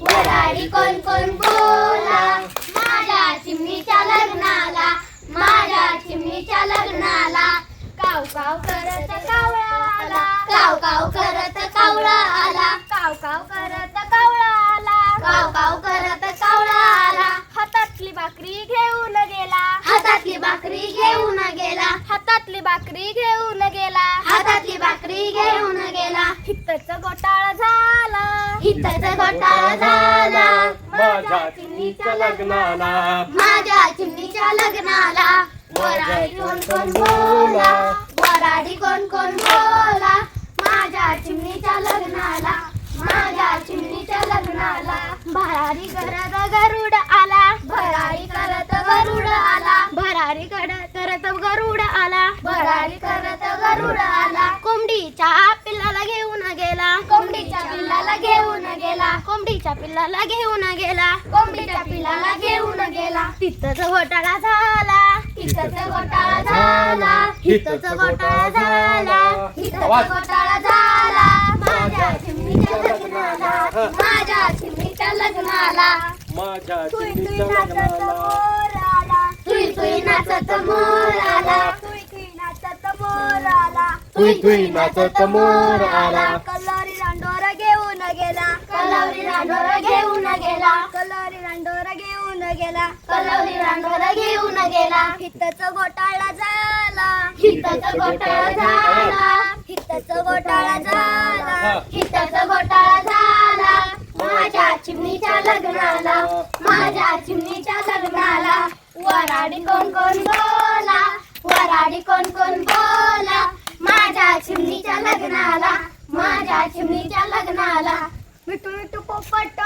वराडी कोण कोण बोला? माझ्या चिमणीच्या लग्नाला माझ्या चिमणीच्या लग्नाला. काव काव करत कावळा आला काव काव करत कावळा आला काव काव करत कावळा आला काव काव करत कावळा आला हातातली भाकरी घेऊन गेला. हातातली भाकरी घेऊन गेला. हातातली भाकरी घेऊन गेला. हातातली भाकरी घेऊन गेला. हित्तच घोटाळा झाला. हित्तच घोटाळा झाला माझ्या चिमणीच्या लग्नाला. माझ्या चिमणीच्या लग्नाला. वराडी कोण कोण बोला. वराडी कोण कोण बोला. माझ्या चिमणीच्या लग्नाला. माझ्या चिमणीच्या लग्नाला. भरारी करत गरुड आला. भरारी करत गरुड आला. भरारी करत करत गरुड आला. भरारी करत गरुड आला. कोंबडीच्या पिल्लाला घेऊन गेला. कोंबडीच्या पिल्लाला घेऊन गेला. कोंबडीच्या पिल्लाला घेऊन गेला. तिथंच घोटाळा झाला. तिथंच घोटाळा झाला. हिथंच घोटाळा झाला. हिथंच घोटाळा झाला. माझ्या चिमणीच्या लग्नाला. माझ्या चिमणीच्या लग्नाला. माझ्या तुई तुई चिमणीच्या नाचत लग्नाला. मोर आला तुई तुई नाचत मोर आला गेला. कल्लारी रांडोर घेऊन गेला. कल्लारी रांडोर घेऊन गेला. कल्लारी रांडोर घेऊन गेला. हितच घोटाळा झाला. हितच घोटाळा झाला. हितच घोटाळा झाला. हितच घोटाळा झाला. माझ्या चिमणीच्या लग्नाला. माझ्या चिमणीच्या लग्नाला. वराडी कोण कोण बोला. वराडी कोण कोण बोला. माझ्या चिमणीच्या लग्नाला माझ्या चिमणीच्या लग्नाला मिठू मिठू पोपट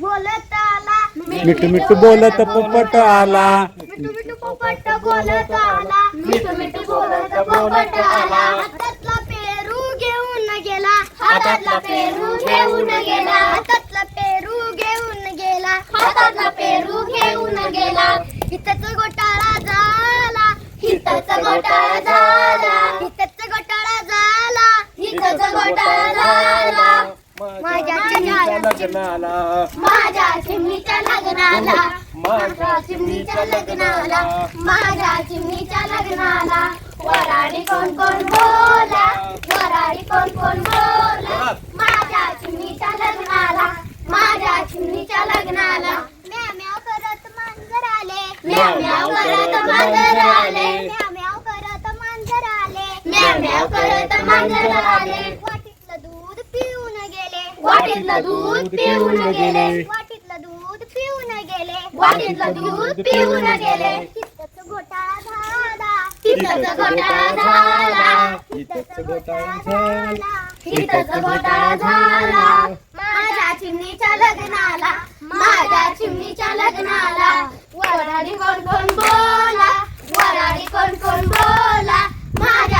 बोलत आला. मिठू मिठू बोलत पोपट आला. मिठू मिठू पोपट बोलत आला. मिठू मिठू बोलत पोपट आला. हातातला पेरू घेऊन गेला. हातातला पेरू घेऊन गेला. हातातला पेरू घेऊन गेला. हातातला पेरू घेऊन गेला. हिताच घोटाळा झाला. हिताच घोटाळा झाला. हिताच घोटाळा झाला. हिताच घोटाळा झाला. माझ्या लग्नाला. माझ्या चिमणीच्या लग्नाला. माझ्या चिमणीच्या लग्नाला. माझ्या चिमणीच्या लग्नाला. वराडी कोण कोण बोला. वराडी कोण कोण बोला. माझ्या चिमणीच्या लग्नाला. माझ्या चिमणीच्या लग्नाला. म्याव करत मांजर आले. म्याव म्याव करत मांजर आले. म्याव म्याव करत मांजर आले. म्याव म्याव करत मांजर आले वाटीतलं दूध पिऊन गेले वाटीतलं दूध पिऊन गेले. वाटीतलं दूध पिऊन गेले. वाटीतलं दूध पिऊन गेले. तिथंच घोटाळा झाला. तिथंच घोटाळा झाला. इथंच घोटाळा झाला. तिथंच घोटाळा झाला. माझ्या चिमणीच्या लग्नाला. माझ्या चिमणीच्या लग्नाला. वराडी कोण कोण बोला. वराडी कोण कोण बोला. माझ्या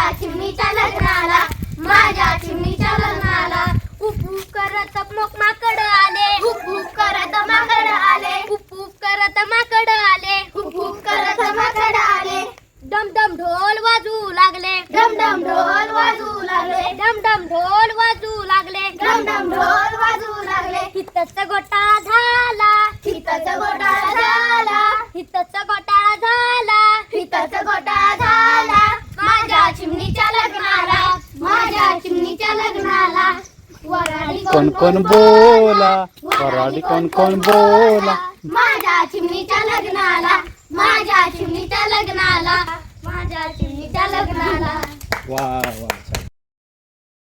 हितच घोटाळा झाला. हितच घोटाळा झाला. हितच घोटाळा झाला. हितच घोटाळा झाला. माझ्या चिमणीच्या लग्नाला माझ्या चिमणीच्या लग्नाला. वराडी कोण कोण बोला वराडी कोण कोण बोला. माझ्या चिमणीच्या लग्नाला माझ्या चिमणीच्या लग्नाला माझ्या चिमणीच्या लग्नाला. वा वा.